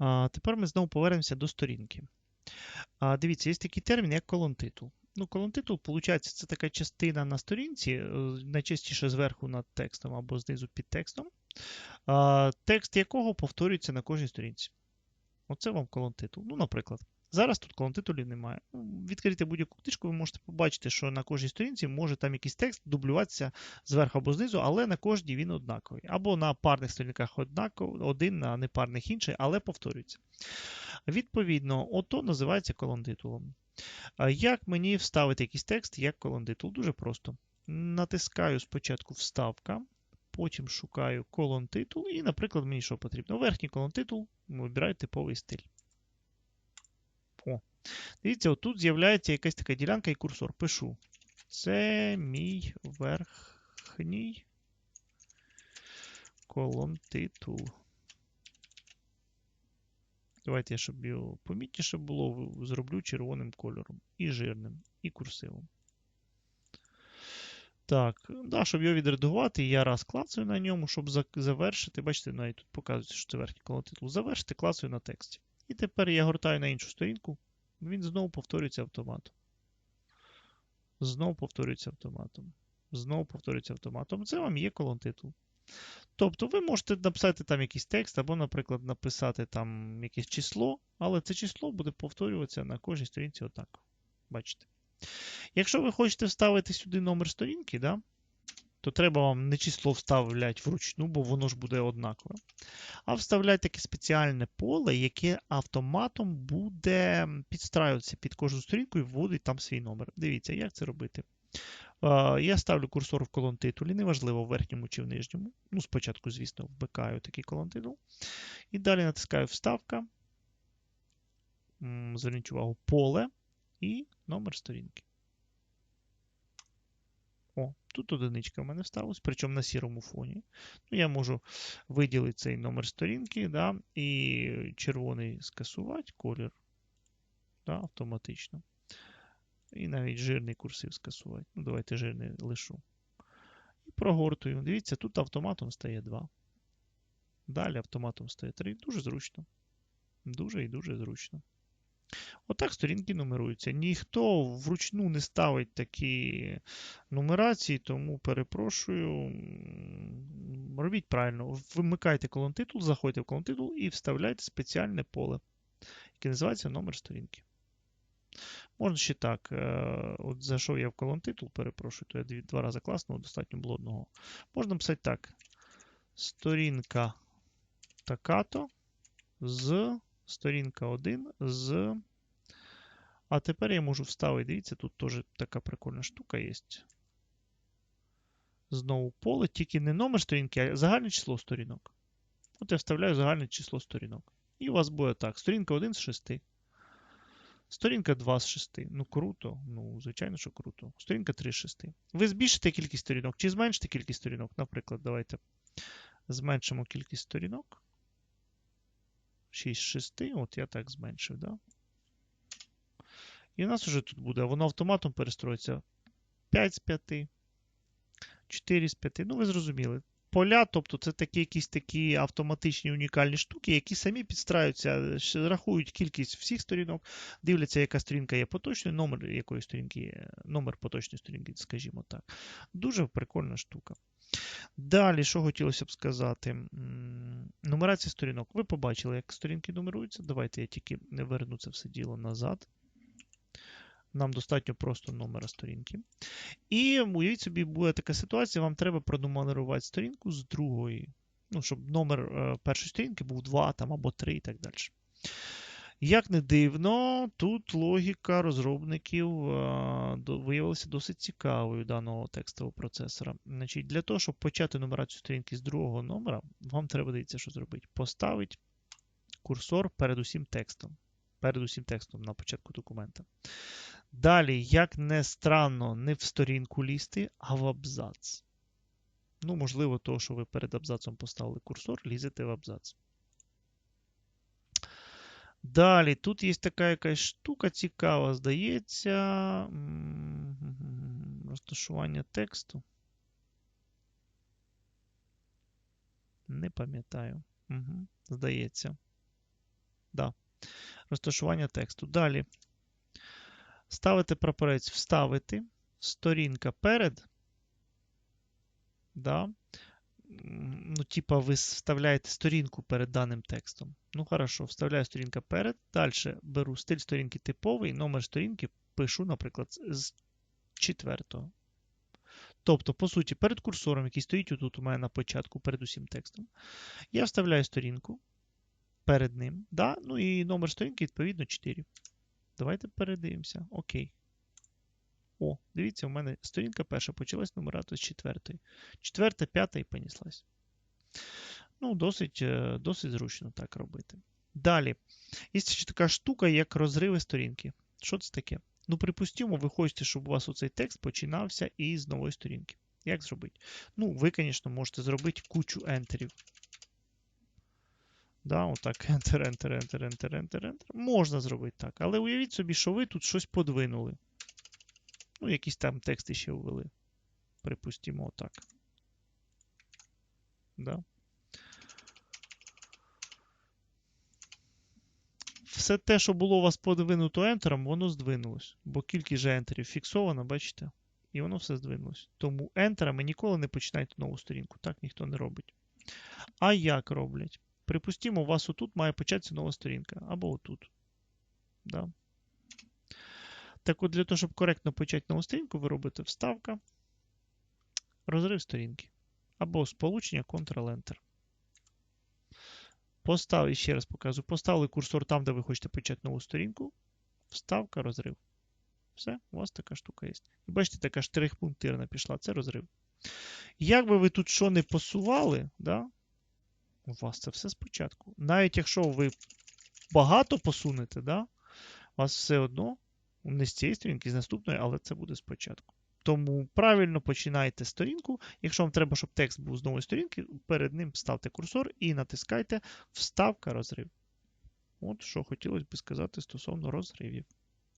А, Тепер ми знову повернемося до сторінки. А, Дивіться, є такий термін, як колон-титул. Ну, колон-титул, виходить, це така частина на сторінці, е, найчастіше зверху над текстом або знизу під текстом, а, текст якого повторюється на кожній сторінці. Оце вам колон-титул. Ну, наприклад. Зараз тут колон-титулів немає. Ну, Відкрити будь-яку книжку, ви можете побачити, що на кожній сторінці може там якийсь текст дублюватися зверху або знизу, але на кожній він однаковий. Або на парних сторінках однаковий, один, на непарних інший, але повторюється. Відповідно, ото називається колон-титулом. Як мені вставити якийсь текст як колон-титул? Дуже просто. Натискаю спочатку вставка, потім шукаю колон-титул, і, наприклад, мені що потрібно? Верхній колон-титул, вибираю типовий стиль. Дивіться, отут з'являється якась така ділянка і курсор. Пишу. Це мій верхній колон титул. Давайте я, щоб його помітніше було, зроблю червоним кольором. І жирним, і курсивом. Так, да, щоб його відредагувати, я раз клацаю на ньому, щоб завершити. Бачите, навіть тут показується, що це верхній колон титул. Завершити, клацаю на тексті. І тепер я гортаю на іншу сторінку. Він знову повторюється автоматом. Знову повторюється автоматом. Знову повторюється автоматом. Це вам є колон титул. Тобто ви можете написати там якийсь текст, або, наприклад, написати там якесь число, але це число буде повторюватися на кожній сторінці отак. Бачите? Якщо ви хочете вставити сюди номер сторінки, да, то треба вам не число вставляти вручну, бо воно ж буде однакове. А вставляти таке спеціальне поле, яке автоматом буде підстраюватися під кожну сторінку і вводить там свій номер. Дивіться, як це робити. Я ставлю курсор в колон титулі, неважливо в верхньому чи в нижньому. Ну, спочатку, звісно, вбикаю такий колон титул. І далі натискаю Вставка. Зверніть увагу, поле і номер сторінки. О, тут одиничка в мене вставилась, причому на сірому фоні. Ну, Я можу виділити цей номер сторінки да, і червоний скасувати колір да, автоматично. І навіть жирний курсив скасувати. Ну, Давайте жирний лишу. І прогортую. Дивіться, тут автоматом стає 2. Далі автоматом стає 3. Дуже зручно. Дуже і дуже зручно. Отак сторінки нумеруються. Ніхто вручну не ставить такі нумерації, тому перепрошую. Робіть правильно. Вимикайте колон титул, заходьте в колон титул і вставляйте спеціальне поле, яке називається номер сторінки. Можна ще так. Е, от Зайшов я в колон титул, перепрошую, то я два рази класного, достатньо було одного. Можна писати так. Сторінка така-то з сторінка 1 з. А тепер я можу вставити, дивіться, тут теж така прикольна штука є. Знову поле, тільки не номер сторінки, а загальне число сторінок. От я вставляю загальне число сторінок. І у вас буде так: сторінка 1 з 6. Сторінка 2 з 6. Ну, круто. Ну, звичайно, що круто. Сторінка 3 з 6. Ви збільшите кількість сторінок чи зменшите кількість сторінок. Наприклад, давайте зменшимо кількість сторінок. 6 з 6. От я так зменшив, да? І у нас вже тут буде, воно автоматом перестроїться 5 з 5, 4 з 5. Ну, ви зрозуміли. Поля, тобто це такі якісь такі автоматичні унікальні штуки, які самі підстраюються, рахують кількість всіх сторінок, дивляться, яка сторінка є поточною, номер якої сторінки, номер поточної сторінки, скажімо так. Дуже прикольна штука. Далі, що хотілося б сказати? Нумерація сторінок. Ви побачили, як сторінки нумеруються. Давайте я тільки верну це все діло назад. Нам достатньо просто номера сторінки. І уявіть собі, буде така ситуація, вам треба пронумерувати сторінку з другої. Ну, щоб номер е, першої сторінки був 2 там, або 3 і так далі. Як не дивно, тут логіка розробників е, виявилася досить цікавою даного текстового процесора. Значить, Для того, щоб почати нумерацію сторінки з другого номера, вам треба дивитися, що зробити. Поставити курсор перед усім текстом. Перед усім текстом на початку документа. Далі, як не странно, не в сторінку лізти, а в абзац. Ну, можливо, то, що ви перед абзацом поставили курсор, лізете в абзац. Далі, тут є така якась штука цікава, здається. Розташування тексту. Не пам'ятаю. Угу, Здається. Да. Розташування тексту. Далі. Ставите прапорець вставити. Сторінка перед. Да. Ну, типа, ви вставляєте сторінку перед даним текстом. Ну, хорошо, вставляю сторінка перед. Далі беру стиль сторінки типовий, номер сторінки пишу, наприклад, з четвертого. Тобто, по суті, перед курсором, який стоїть отут у мене на початку, перед усім текстом, я вставляю сторінку перед ним. Да? Ну і номер сторінки, відповідно, 4. Давайте передивимося. Окей. О, дивіться, у мене сторінка перша почалась нумерато з четвертої. Четверта, п'ята і поніслась. Ну, досить, е, досить зручно так робити. Далі. Є ще така штука, як розриви сторінки. Що це таке? Ну, припустимо, ви хочете, щоб у вас оцей текст починався із нової сторінки. Як зробити? Ну, ви, звісно, можете зробити кучу ентерів. Да, отак, enter, enter, enter, enter, enter, enter. Можна зробити так. Але уявіть собі, що ви тут щось подвинули. Ну, якісь там тексти ще ввели. Припустимо, отак. Да. Все те, що було у вас подвинуто ентером, воно здвинулось. Бо кількість же ентерів фіксована, бачите? І воно все здвинулось. Тому ентерами ніколи не починайте нову сторінку. Так ніхто не робить. А як роблять? Припустимо, у вас отут має початися нова сторінка. Або отут. Да. Так от для того, щоб коректно почати нову сторінку, ви робите вставка, розрив сторінки. Або сполучення Ctrl-Enter. Поставили, ще раз показую, поставили курсор там, де ви хочете почати нову сторінку. Вставка, розрив. Все, у вас така штука є. І бачите, така штрих-пунктирна пішла, це розрив. Як би ви тут що не посували, да, у вас це все спочатку. Навіть якщо ви багато посунете, да, у вас все одно не з цієї сторінки, з наступної, але це буде спочатку. Тому правильно починайте сторінку. Якщо вам треба, щоб текст був з нової сторінки, перед ним ставте курсор і натискайте Вставка розрив. От що хотілося б сказати стосовно розривів.